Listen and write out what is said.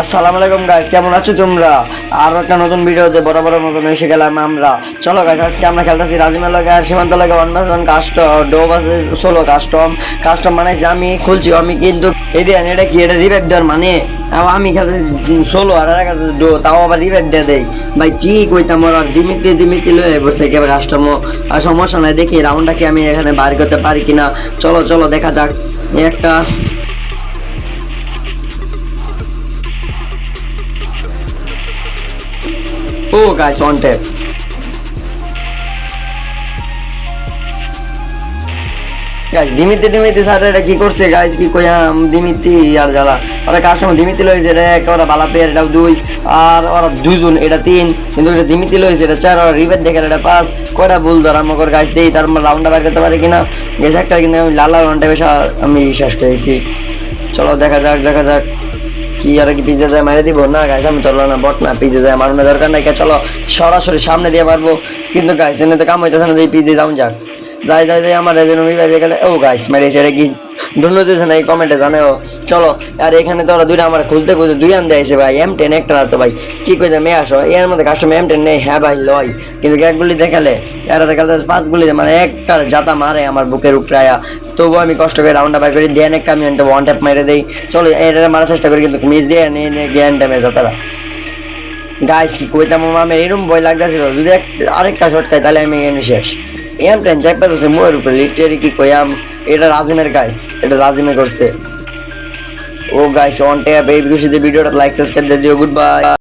আসসালামু আলাইকুম গাইস কেমন আছো তোমরা? আরও একটা নতুন ভিডিওতে বড় বড় মতন এসে গেলাম আমরা। চলো গাইস আজকে আমরা খেলতেছি রাজিমের লগে আর সীমান্ত লগে ওয়ান বাস ওয়ান কাস্টম ডো বাসে ষোলো কাস্টম কাস্টম বানাইছি আমি, খুলছি আমি, কিন্তু এই দিয়ে এটা কি, এটা রিভাইভ দেওয়ার মানে? আমি খেলতেছি ষোলো আর এর কাছে ডো তাও আবার রিভাইভ দিয়ে দেয় ভাই, কি কইতাম ওর দিমিতি দিমিতি লয়ে বসে একেবারে কাস্টম আর সমস্যা নাই, দেখি রাউন্ডটা কি আমি এখানে বার করতে পারি কিনা। চলো চলো, দেখা যাক। একটা ও গাইস অন ট্যাপ গাইস দিমিতি দিমিতি স্যার এটা কি করছে? গাইস কি কইয়াম দিমিতি আর জ্বালা। ওরা কাস্টমার দিমিতি লইছে, এটা একটা ওরা বালা প্লেয়ার এটা দুই, আর ওরা দুজন এটা তিন, কিন্তু এটা দিমিতি লইছে, এটা চার, ওরা রিভেট দেখে এটা পাঁচ। কয়টা ভুল ধরা মকর গাইস দেই, তার রাউন্ডটা বার করতে পারে কিনা? গেছে একটা কিন্তু আমি লাল রাউন্ডটা বেশ, আমি বিশ্বাস করেছি। চলো, দেখা যাক দেখা যাক। কি আর কি পিজে যায় মারে দিব? না গাইস আমি চলো না বট না। পিজে যায় মারানোর দরকার নাই চলো, সরাসরি সামনে দিয়ে পারব কিন্তু গাইস এনে তো কাম হইতেছে না যে পিজে যাও যাক। যাই যাই যাই, আমার রেজেন গেলে ও গাইস মারে এটা কি ধন্য দিয়েছে না, এই কমেন্টে জানেও। চলো, আর এখানে তো ওরা দুইটা আমার খুঁজতে খুঁজতে দুই আন দিয়েছে ভাই এম টেন একটা তো ভাই। কি কইতে, মেয়ে আসো। এর মধ্যে কাস্টমার এম টেন নেই হ্যাঁ ভাই, লয়। কিন্তু এক গুলি দেখালে, এরা দেখালে পাঁচ গুলি মানে একটা জাতা মারে আমার বুকের উপরে আয়া তবুও আমি কষ্ট করে রাউন্ডটা বাইর করি, দেন একটা আমি ওয়ান ট্যাপ মেরে দিই। চলো এটা মারার চেষ্টা করি, কিন্তু মিস দিয়ে নিয়ে নিয়ে জ্ঞান ড্যামেজ তারা গাইস কি কইতাম আমি এরকম ভয় লাগতেছিল। যদি আরেকটা শট খাই তাহলে আমি এমনি শেষ। এম টেন জ্যাক পেতেছে মোয়ের উপরে লিটারি কি কইয়াম। এটা রাজিমের গাইস এটা রাজিমে করছে। ও গাইস অন ট্যাপ এই খুশিতে ভিডিওটা লাইক সাবস্ক্রাইব দিয়ে দিও গুড বাই